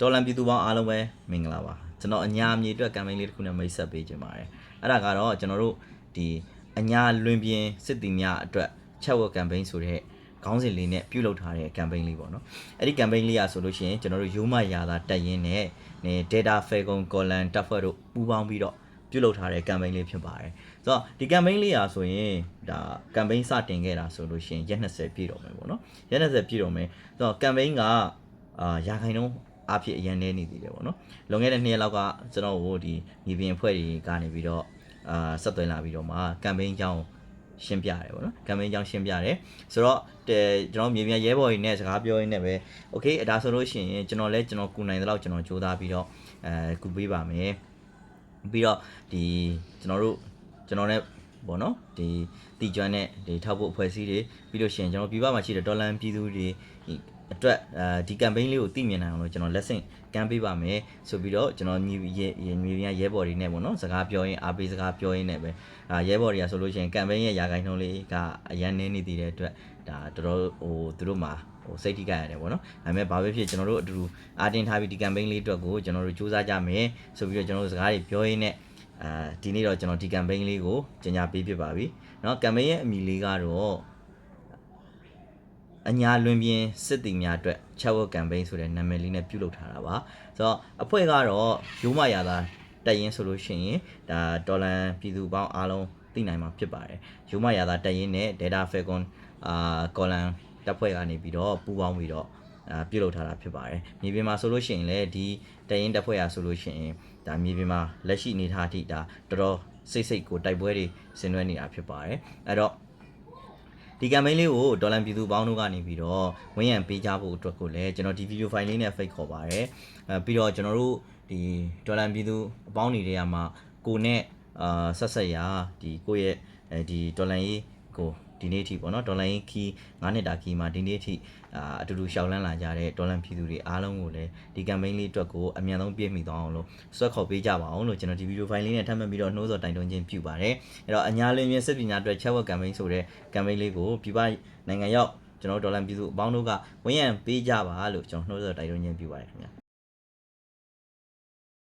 တော်လန်ပြည်သူပေါင်းအားလုံးပဲမင်္ဂလာပါကျွန်တော်အညာအမြေအတွက် campaign လေးတစ်ခုနဲ့မိတ်ဆက်ပေးခြင်းပါတယ်အဲ့ဒါကတော့ကျွန်တော်တို့ဒီအညာလွင်ပြင်းစစ်တီများအတွက်ချက်ဝက် campaign ဆိုတဲ့ခေါင်းစဉ်လေးနဲ့ပြုလုပ်ထားတဲ့ campaign လေးပေါ့နော်အဲ့ဒီ campaign လေးอ่ะဆိုလို့ရှိရင်ကျွန်တော်တို့ရိုးမရာသာတက်ရင်နဲ့နေ data falcon column တက်ဖွဲ့တို့ပူးပေါင်းပြီးတော့ပြုလုပ်ထားတဲ့ campaign လေးဖြစ်ပါတယ်ဆိုတော့ဒီ campaign လေးอ่ะဆိုရင်ဒါ campaign စတင်ခဲ့တာဆိုလို့ရှိရင်ရက်20ပြည့်တော့မယ်ပေါ့နော်ရက်20ပြည့်တော့မယ်ဆိုတော့ campaign ကအာရာခိုင်နှုန်း အဖြစ်အရင်နေနေသေးတယ်ပေါ့နော်လွန်ခဲ့တဲ့နှစ်ရက်လောက်ကကျွန်တော်တို့ဒီညီပင်အဖွဲ့တွေကနေပြီးတော့အာဆက်သွင်းလာပြီးတော့မှ campaign အကြောင်းရှင်းပြတယ်ပေါ့နော် campaign အကြောင်းရှင်းပြတယ်ဆိုတော့တဲ့ကျွန်တော်မြေပြင်ရဲဘော်တွေနဲ့စကားပြောရင်းနဲ့ပဲ okay ဒါဆိုလို့ရှိရင်ကျွန်တော်လည်းကျွန်တော်ကူနိုင်တဲ့လောက်ကျွန်တော်စူးစမ်းပြီးတော့အဲကူပေးပါမယ်ပြီးတော့ဒီကျွန်တော်တို့ကျွန်တော်နဲ့ပေါ့နော်ဒီတီကျွမ်းနဲ့ဒီထောက်ဖို့အဖွဲ့အစည်းတွေပြီးလို့ရှိရင်ကျွန်တော်ပြပမှာရှိတဲ့ဒေါ်လာပြည်သူတွေဒီ အတွက်အဲဒီ campaign လေးကိုသိမြင်နိုင်အောင်လို့ကျွန်တော် lesson ကမ်းပေးပါမယ်ဆိုပြီးတော့ကျွန်တော်ညီရဲညီပြန်ရဲဘော်တွေနဲ့ပေါ့နော်စကားပြောရင်းအားပေးစကားပြောရင်းနဲ့ပဲအာရဲဘော်တွေကဆိုလို့ရှိရင် campaign ရဲ့ရာဂိုင်းနှုန်းလေးကအရန်နေနေသေးတဲ့အတွက်ဒါတော်တော်ဟိုသူတို့မှာဟိုစိတ်ထိကြရတယ်ပေါ့နော်ဒါပေမဲ့ဘာပဲဖြစ်ကျွန်တော်တို့အတူတူအာတင်ထားပြီးဒီ campaign လေးအတွက်ကိုကျွန်တော်တို့စူးစမ်းကြမယ်ဆိုပြီးတော့ကျွန်တော်တို့စကားတွေပြောရင်းနဲ့အာဒီနေ့တော့ကျွန်တော်ဒီ campaign လေးကိုကြီးညာပေးဖြစ်ပါပြီเนาะ campaign ရဲ့အမည်လေးကတော့ အညာလွင်ပြင်းစစ်တီများအတွက်ချက်ဝက် campaign ဆိုတဲ့နာမည်လေးနဲ့ပြုလုပ်ထားတာပါဆိုတော့အဖွဲ့ကတော့ရိုးမရာသာတက်ရင်ဆိုလို့ရှိရင်ဒါဒေါ်လန်ပြည်သူပေါင်းအားလုံးသိနိုင်မှာဖြစ်ပါတယ်ရိုးမရာသာတက်ရင်နဲ့ data falcon အာကော်လန်တပ်ဖွဲ့ကနေပြီးတော့ပူးပေါင်းပြီးတော့အာပြုလုပ်ထားတာဖြစ်ပါတယ်မြေပြင်မှာဆိုလို့ရှိရင်လည်းဒီတရင်တပ်ဖွဲ့ရဆိုလို့ရှိရင်ဒါမြေပြင်မှာလက်ရှိအနေထားအထိဒါတော်တော်စိတ်စိတ်ကိုတိုက်ပွဲတွေဆင်နွှဲနေတာဖြစ်ပါတယ်အဲ့တော့ ဒီ campaign လေးကိုဒေါ်လန်ပြည်သူပေါင်းတို့ကနေပြီးတော့ဝင်းရံပေးကြဖို့အတွက်ကိုလည်းကျွန်တော်ဒီ video file လေးနဲ့ fake ခေါ်ပါတယ်အဲပြီးတော့ကျွန်တော်တို့ဒီဒေါ်လန်ပြည်သူအပေါင်းနေတွေကမှာကိုနဲ့အာဆက်ဆက်ရာဒီကိုရဲ့အဲဒီဒေါ်လန်ရေးကို ဒီနေ့အထိပေါ့နော်ဒေါ်လာရင်းခီး9နှစ်တာခီးမှာဒီနေ့အထိအာအတူတူရှောက်လန်းလာကြတဲ့ဒေါ်လာပြည်သူတွေအားလုံးကိုလည်းဒီ campaign လေးအတွက်ကိုအမြန်ဆုံးပြည့်မီသွားအောင်လို့ဆွဲခေါ်ပေးကြပါအောင်လို့ကျွန်တော်ဒီ video file လေးနဲ့ထပ်မံပြီးတော့နှိုးဆော်တိုင်တွန်းခြင်းပြုပါတယ်အဲ့တော့အညာလင်းမြင့်စစ်ပညာအတွက်ချက်ဝက် campaign ဆိုတဲ့ campaign လေးကိုပြပနိုင်ငံရောက်ကျွန်တော်ဒေါ်လာပြည်သူအပေါင်းတို့ကဝန်းရံပေးကြပါလို့ကျွန်တော်နှိုးဆော်တိုင်တွန်းခြင်းပြုပါတယ်ခင်ဗျာ